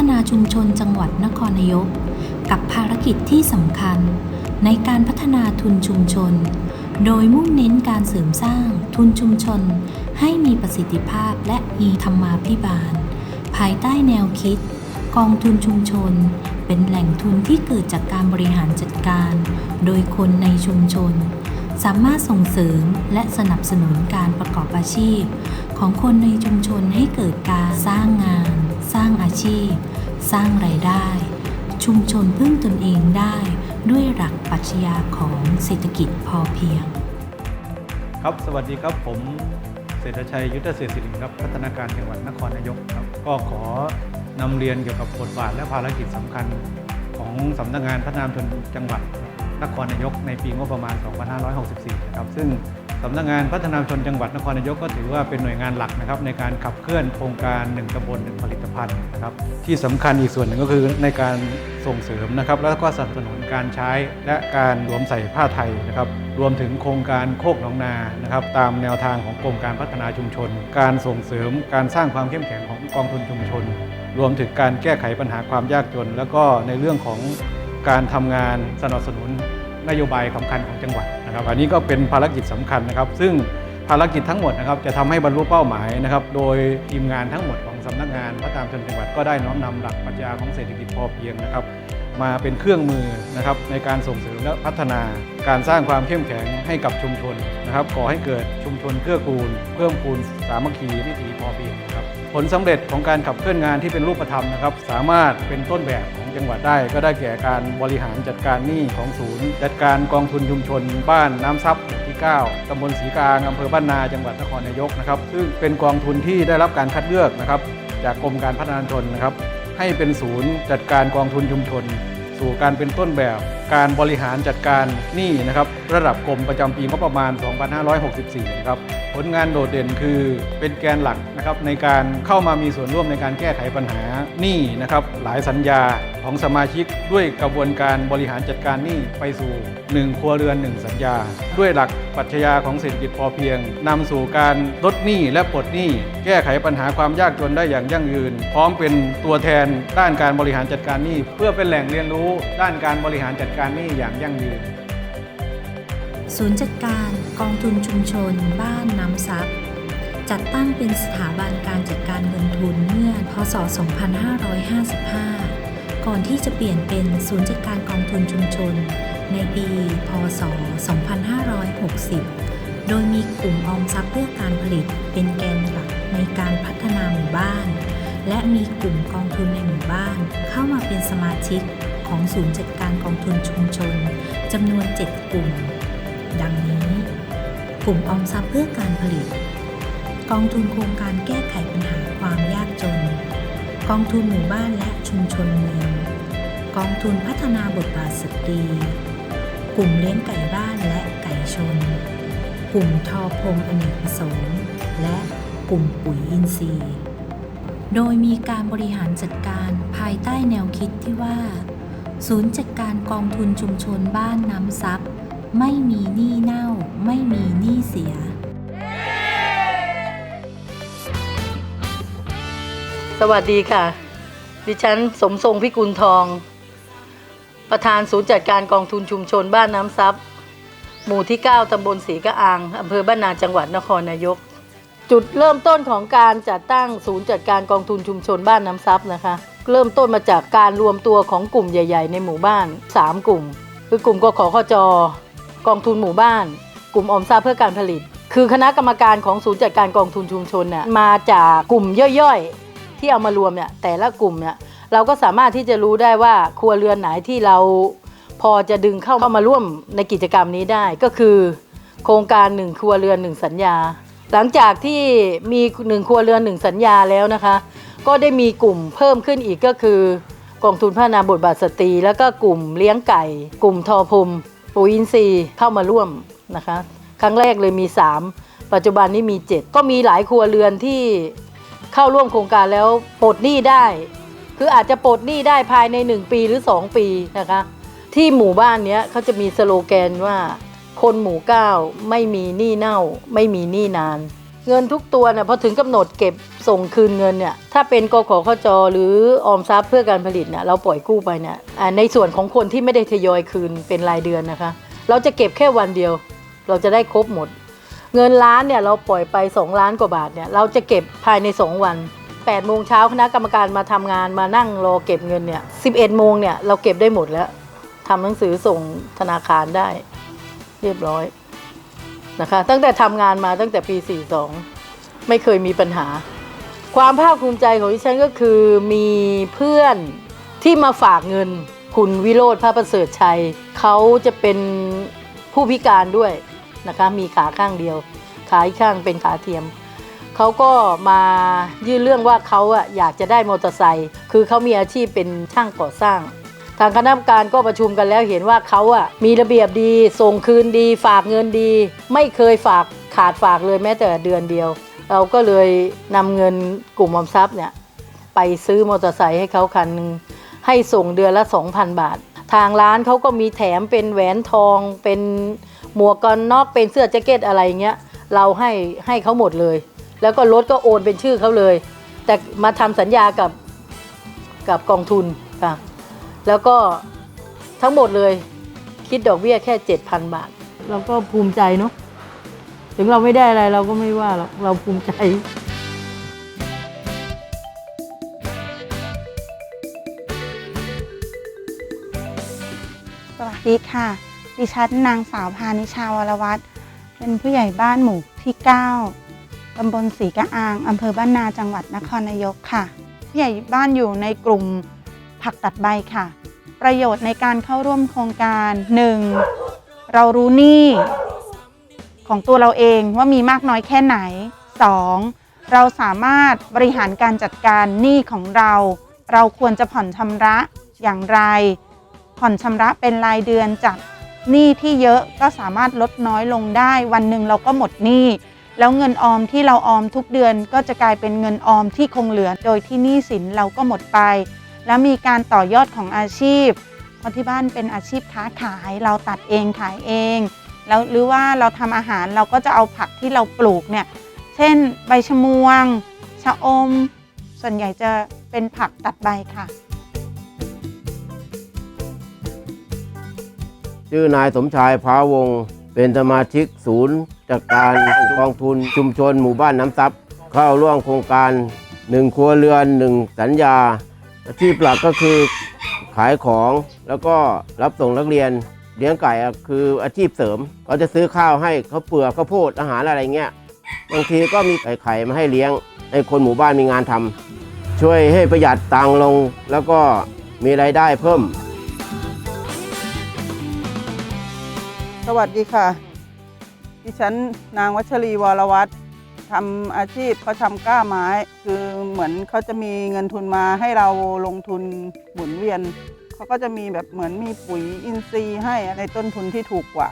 พัฒนาชุมชนจังหวัดนครนายก กับภารกิจที่สำคัญ ในการพัฒนาทุนชุมชน โดยมุ่งเน้นการเสริมสร้างทุนชุมชน ให้มีประสิทธิภาพและมีธรรมาภิบาล ภายใต้แนวคิด กองทุนชุมชน เป็นแหล่งทุนที่เกิดจากการบริหารจัดการ โดยคนในชุมชน สามารถส่งเสริมและสนับสนุนการประกอบอาชีพ ของคนในชุมชนให้เกิดการสร้างงาน สร้างอาชีพ สร้างรายได้ ชุมชนพึ่งตนเองได้ด้วยหลักปรัชญาของเศรษฐกิจพอเพียง ครับ สวัสดีครับผมเศรษฐชัยยุทธเศรษฐศิริครับพัฒนาการจังหวัดนครนายกครับ ก็ขอนำเรียนเกี่ยวกับบทบาทและภารกิจสำคัญของสำนักงานพัฒนาชนจังหวัดนครนายกในปีงบประมาณ 2564 นะครับ ซึ่ง สำนักงานพัฒนาชนจังหวัดนครนายกก็ถือว่าเป็นหน่วยงานหลักนะครับในการขับเคลื่อนโครงการ 1ตำบล1ผลิตภัณฑ์นะครับที่สำคัญอีกส่วนหนึ่งก็คือในการส่งเสริมนะครับแล้วก็สนับสนุนการใช้และการรวมใส่ผ้าไทยนะครับรวมถึงโครงการโคกหนองนานะครับตามแนวทางของกรมการพัฒนาชุมชน การส่งเสริมการสร้างความเข้มแข็งของกองทุนชุมชน รวมถึงการแก้ไขปัญหาความยากจน แล้วก็ในเรื่องของการทำงานสนับสนุนนโยบายสำคัญของจังหวัด นะครับอันนี้ก็เป็นภารกิจสำคัญนะครับ ซึ่งภารกิจทั้งหมดนะครับจะทำให้บรรลุเป้าหมายนะครับ โดยทีมงานทั้งหมดของสำนักงานพัฒนาชนจังหวัดก็ได้น้อมนำหลักปรัชญาของเศรษฐกิจพอเพียงนะครับ มาเป็นเครื่องมือนะครับในการส่งเสริมและพัฒนาการสร้างความเข้มแข็งให้กับชุมชนนะครับก่อให้เกิดชุมชนเกื้อกูล เพิ่มพูนสามัคคีวิถีพอเพียง ผลสำเร็จของการขับเคลื่อนงานที่เป็นรูปธรรมนะครับ สามารถเป็นต้นแบบของจังหวัดได้ ก็ได้แก่การบริหารจัดการหนี้ของศูนย์ จัดการกองทุนชุมชน บ้านน้ำซับที่ 9ตำบลศรีกลางอำเภอบ้านนาจังหวัดนครนายกนะครับซึ่งเป็นกองทุนที่ได้รับการคัดเลือกนะครับจากกรมการพัฒนาชนนะครับ ให้เป็นศูนย์จัดการกองทุนชุมชน สู่การเป็นต้นแบบ การบริหารจัดการหนี้นะครับระดับกรมประจำปีงบประมาณ 2564 นะครับผลงานโดดเด่นคือเป็นแกนหลักนะครับในการเข้ามามีส่วนร่วมในการแก้ไขปัญหาหนี้นะครับหลายสัญญาของสมาชิกด้วยกระบวนการบริหารจัดการหนี้ไปสู่ 1 ครัวเรือน 1 สัญญา ด้วยหลักปรัชญาของเศรษฐกิจพอเพียงนำสู่การลดหนี้และปลดหนี้แก้ไขปัญหาความยากจนได้อย่างยั่งยืน พร้อมเป็นตัวแทนด้านการบริหารจัดการหนี้เพื่อเป็นแหล่งเรียนรู้ด้านการบริหารจัดการหนี้อย่างยั่งยืน ศูนย์จัดการกองทุนชุมชน บ้านน้ำซับจัดตั้งเป็นสถาบันการจัดการเงินทุนเมื่อพศ 2555 ก่อนที่จะเปลี่ยนเป็นศูนย์จัดการกองทุนชุมชน ในปี พศ 2560 โดยมีกลุ่มออมทรัพย์เพื่อการผลิตเป็นแกนหลักในการพัฒนาหมู่บ้าน และมีกลุ่มกองทุนในหมู่บ้านเข้ามาเป็นสมาชิก ของศูนย์จัดการกองทุนชุมชนจำนวน 7 กลุ่ม ดังนี้ กลุ่มออมทรัพย์เพื่อการผลิต กองทุนโครงการแก้ไขปัญหาความยากจน กองทุนหมู่บ้านและชุมชนเมือง กองทุนพัฒนาบทบาทสตรี กลุ่มเลี้ยงไก่บ้านและไก่ชน กลุ่มทอพรมอเนกประสงค์ และกลุ่มปุ๋ยอินทรีย์โดยมีการบริหารจัดการภายใต้แนวคิดที่ว่า ศูนย์จัดการกองทุนชุมชนบ้านน้ำซับไม่มีหนี้เน่า ไม่มีหนี้เสีย สวัสดีค่ะ ดิฉันสมทรงพิกุลทอง ประธานศูนย์จัดการกองทุนชุมชนบ้านน้ำซับหมู่ที่ 9 ตำบลศรีกะอาง อำเภอบ้านนาจังหวัดนครนายก จุดเริ่มต้นของการจัดตั้งศูนย์จัดการกองทุนชุมชนบ้านน้ำซับนะคะ เริ่มต้นมาจากการรวมตัวของกลุ่มใหญ่ ๆ ในหมู่บ้าน 3 กลุ่ม คือกลุ่มกขขจกองทุนหมู่บ้าน กลุ่มออมทรัพย์เพื่อการผลิต คือคณะกรรมการของศูนย์จัดการกองทุนชุมชนเนี่ยมาจากกลุ่มย่อยๆ ที่เอามารวมเนี่ยแต่ละกลุ่มเนี่ยเราก็สามารถที่จะรู้ได้ว่าครัวเรือนไหนที่เราพอจะดึงเข้ามาร่วมในกิจกรรมนี้ได้ก็คือ โครงการหนึ่งครัวเรือนหนึ่งสัญญา หลังจากที่มีหนึ่งครัวเรือนหนึ่งสัญญาแล้วนะคะ ก็ได้มีกลุ่มเพิ่มขึ้นอีกก็คือกองทุนพัฒนาบทบาทสตรี แล้วก็กลุ่มเลี้ยงไก่ กลุ่มทอพรมปุ๋ยอินทรีย์เข้ามาร่วมนะคะ ครั้งแรกเลยมี 3 ปัจจุบันนี้มี 7 ก็มีหลายครัวเรือนที่เข้าร่วมโครงการแล้วปลดหนี้ได้ คืออาจจะปลดหนี้ได้ภายใน 1 ปีหรือ 2 ปีนะคะ ที่หมู่บ้านเนี้ยเขาจะมีสโลแกนว่า คนหมู่เก้าไม่มีหนี้เน่า ไม่มีหนี้นาน เงินทุกตัวเนี่ยพอถึงกำหนดเก็บส่งคืนเงินเนี่ยถ้าเป็นกขขจหรือออมทรัพย์เพื่อการผลิตเนี่ยเราปล่อยกู้ไปเนี่ยอ่าในส่วนของคนที่ไม่ได้ทยอยคืนเป็นรายเดือนนะคะ เราจะเก็บแค่วันเดียว เราจะได้ครบหมด เงินล้านเนี่ยเราปล่อยไป 2 ล้านกว่าบาทเนี่ยเราจะเก็บภายใน 2 วัน8โมงเช้าคณะกรรมการมาทำงานมานั่งรอเก็บเงินเนี่ย11โมงเนี่ยเราเก็บได้หมดแล้วทำหนังสือส่งธนาคารได้ เรียบร้อย นะคะ ตั้งแต่ทำงานมาตั้งแต่ปี 42 ไม่เคยมีปัญหา ความภาคภูมิใจของดิฉันก็คือมีเพื่อนที่มาฝากเงิน คุณวิโรธพระประเสริฐชัย เขาจะเป็นผู้พิการด้วยนะคะ มีขาข้างเดียว ขาอีกข้างเป็นขาเทียมเขาก็มายื่นเรื่องว่าเขาอะอยากจะได้มอเตอร์ไซค์คือเขามีอาชีพเป็นช่างก่อสร้าง ทางคณะกรรมการก็ประชุมกันแล้วเห็นว่าเขาอะมีระเบียบดี ส่งคืนดี ฝากเงินดี ไม่เคยฝากขาดฝากเลยแม้แต่เดือนเดียว เราก็เลยนำเงินกลุ่มออมทรัพย์เนี่ยไปซื้อมอเตอร์ไซค์ให้เขาคันหนึ่งให้ส่งเดือนละ 2,000 บาท ทางร้านเขาก็มีแถมเป็นแหวนทอง เป็นหมวกกันน็อกเป็นเสื้อแจ็คเก็ตอะไรเงี้ยเราให้ให้เขาหมดเลย แล้วก็รถก็โอนเป็นชื่อเขาเลย แต่มาทำสัญญากับกับกองทุนค่ะ แล้วก็ทั้งหมดเลยคิดดอกเบี้ยแค่ 7,000 บาท เราก็ภูมิใจเนาะถึงเราไม่ได้อะไรเราก็ไม่ว่าหรอกเราภูมิใจสวัสดีค่ะ ดิฉันนางสาวพานิชาวรวัตรเป็นผู้ใหญ่บ้านหมู่ที่ 9 ตำบลศรีกะอาง อำเภอบ้านนาจังหวัดนครนายกค่ะ ผู้ใหญ่บ้านอยู่ในกลุ่ม ผักตัดใบค่ะ ประโยชน์ในการเข้าร่วมโครงการ 1. เรารู้หนี้ของตัวเราเองว่ามีมากน้อยแค่ไหน 2. เราสามารถบริหารการจัดการหนี้ของเรา เราควรจะผ่อนชำระอย่างไร ผ่อนชำระเป็นรายเดือนจากหนี้ที่เยอะก็สามารถลดน้อยลงได้ วันหนึ่งเราก็หมดหนี้แล้วเงินออมที่เราออมทุกเดือนก็จะกลายเป็นเงินออมที่คงเหลือ โดยที่หนี้สินเราก็หมดไป แล้วมีการต่อยอดของอาชีพ เพราะที่บ้านเป็นอาชีพค้าขายเราตัดเองขายเองแล้วหรือว่าเราทำอาหารเราก็จะเอาผักที่เราปลูกเนี่ย เช่น ใบชะมวง ชะอม ส่วนใหญ่จะเป็นผักตัดใบค่ะ ชื่อนายสมชายพาวง เป็นสมาชิกศูนย์จัดการกองทุนชุมชนหมู่บ้านน้ำซับเข้าร่วมโครงการหนึ่งครัวเรือนหนึ่งสัญญา อาชีพหลักก็คือขายของแล้วก็รับส่งนักเรียนเลี้ยงไก่คืออาชีพเสริมเขาจะซื้อข้าวให้เขาเปลือกข้าวโพดอาหารอะไรเงี้ยบางทีก็มีไก่ไข่มาให้เลี้ยงให้คนหมู่บ้านมีงานทำช่วยให้ประหยัดตังค์ลง แล้วก็มีรายได้เพิ่ม สวัสดีค่ะ ดิฉันนางวัชรีวรวัตร ทำอาชีพเขาทำกล้าไม้ คือเหมือนเขาจะมีเงินทุนมาให้เราลงทุนหมุนเวียนเขาก็จะมีแบบเหมือนมีปุ๋ยอินทรีย์ให้ในต้นทุนที่ถูกกว่า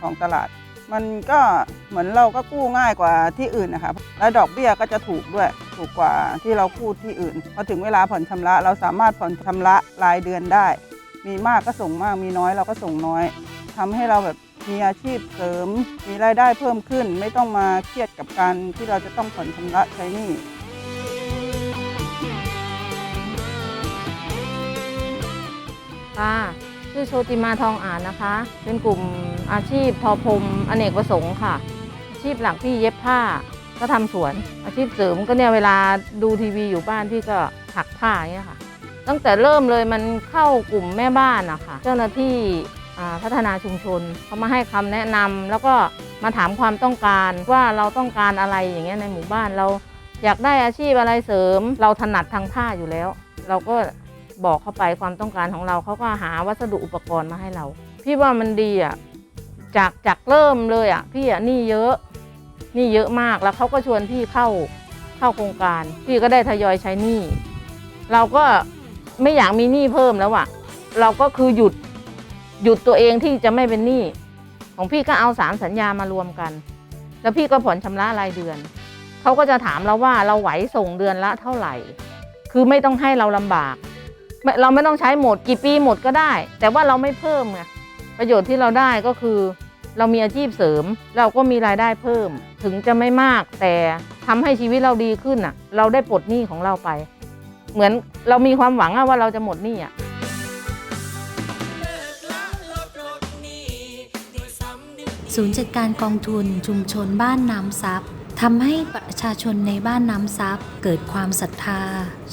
ของตลาด มันก็เหมือนเราก็กู้ง่ายกว่าที่อื่นนะคะและดอกเบี้ยก็จะถูกด้วยถูกกว่าที่เรากู้ที่อื่นพอถึงเวลาผ่อนชำระ เราสามารถผ่อนชำระรายเดือนได้ มีมากก็ส่งมากมีน้อยเราก็ส่งน้อยทำให้เราแบบ มีอาชีพเสริม มีรายได้เพิ่มขึ้น ไม่ต้องมาเครียดกับการที่เราจะต้องผ่อนชำระใช้หนี้ค่ะชื่อโชติมาทองอ่านนะคะ เป็นกลุ่มอาชีพทอพรมอเนกประสงค์ค่ะ อาชีพหลักพี่เย็บผ้าก็ทำสวน อาชีพเสริมก็เนี่ยเวลาดูทีวีอยู่บ้านพี่ก็ถักผ้าอย่างเงี้ยค่ะ ตั้งแต่เริ่มเลยมันเข้ากลุ่มแม่บ้านนะคะเจ้าหน้าที่ พัฒนาชุมชนเขามาให้คำแนะนำแล้วก็มาถามความต้องการว่าเราต้องการอะไรอย่างเงี้ยในหมู่บ้านเราอยากได้อาชีพอะไรเสริม เราถนัดทางผ้าอยู่แล้ว เราก็บอกเข้าไปความต้องการของเราเขาก็หาวัสดุอุปกรณ์มาให้เรา พี่ว่ามันดีอะจากจากเริ่มเลยอะพี่อะนี่เยอะนี่เยอะมากแล้วเขาก็ชวนพี่เข้าเข้าโครงการ พี่ก็ได้ทยอยใช้หนี้เราก็ไม่อยากมีหนี้เพิ่มแล้วอะ เราก็คือหยุด หยุดตัวเองที่จะไม่เป็นหนี้ของพี่ก็เอาสามสัญญามารวมกัน แล้วพี่ก็ผ่อนชำระรายเดือน เขาก็จะถามเราว่าเราไหวส่งเดือนละเท่าไหร่ คือไม่ต้องให้เราลำบาก เราไม่ต้องใช้หมดกี่ปีหมดก็ได้ แต่ว่าเราไม่เพิ่มไงประโยชน์ที่เราได้ก็คือ เรามีอาชีพเสริม เราก็มีรายได้เพิ่ม ถึงจะไม่มากแต่ทำให้ชีวิตเราดีขึ้นอะ เราได้ปลดหนี้ของเราไป เหมือนเรามีความหวังว่าเราจะหมดหนี้อะ ศูนย์จัดการกองทุนชุมชนบ้านน้ำซับทำให้ประชาชนในบ้านน้ำซับเกิดความศรัทธา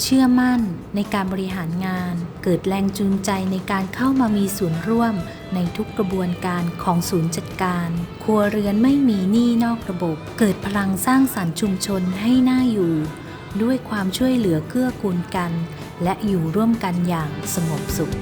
เชื่อมั่นในการบริหารงาน เกิดแรงจูงใจในการเข้ามามีส่วนร่วมในทุกกระบวนการของศูนย์จัดการ ครัวเรือนไม่มีหนี้นอกระบบ เกิดพลังสร้างสรรค์ชุมชนให้น่าอยู่ ด้วยความช่วยเหลือเกื้อกูลกัน และอยู่ร่วมกันอย่างสงบสุข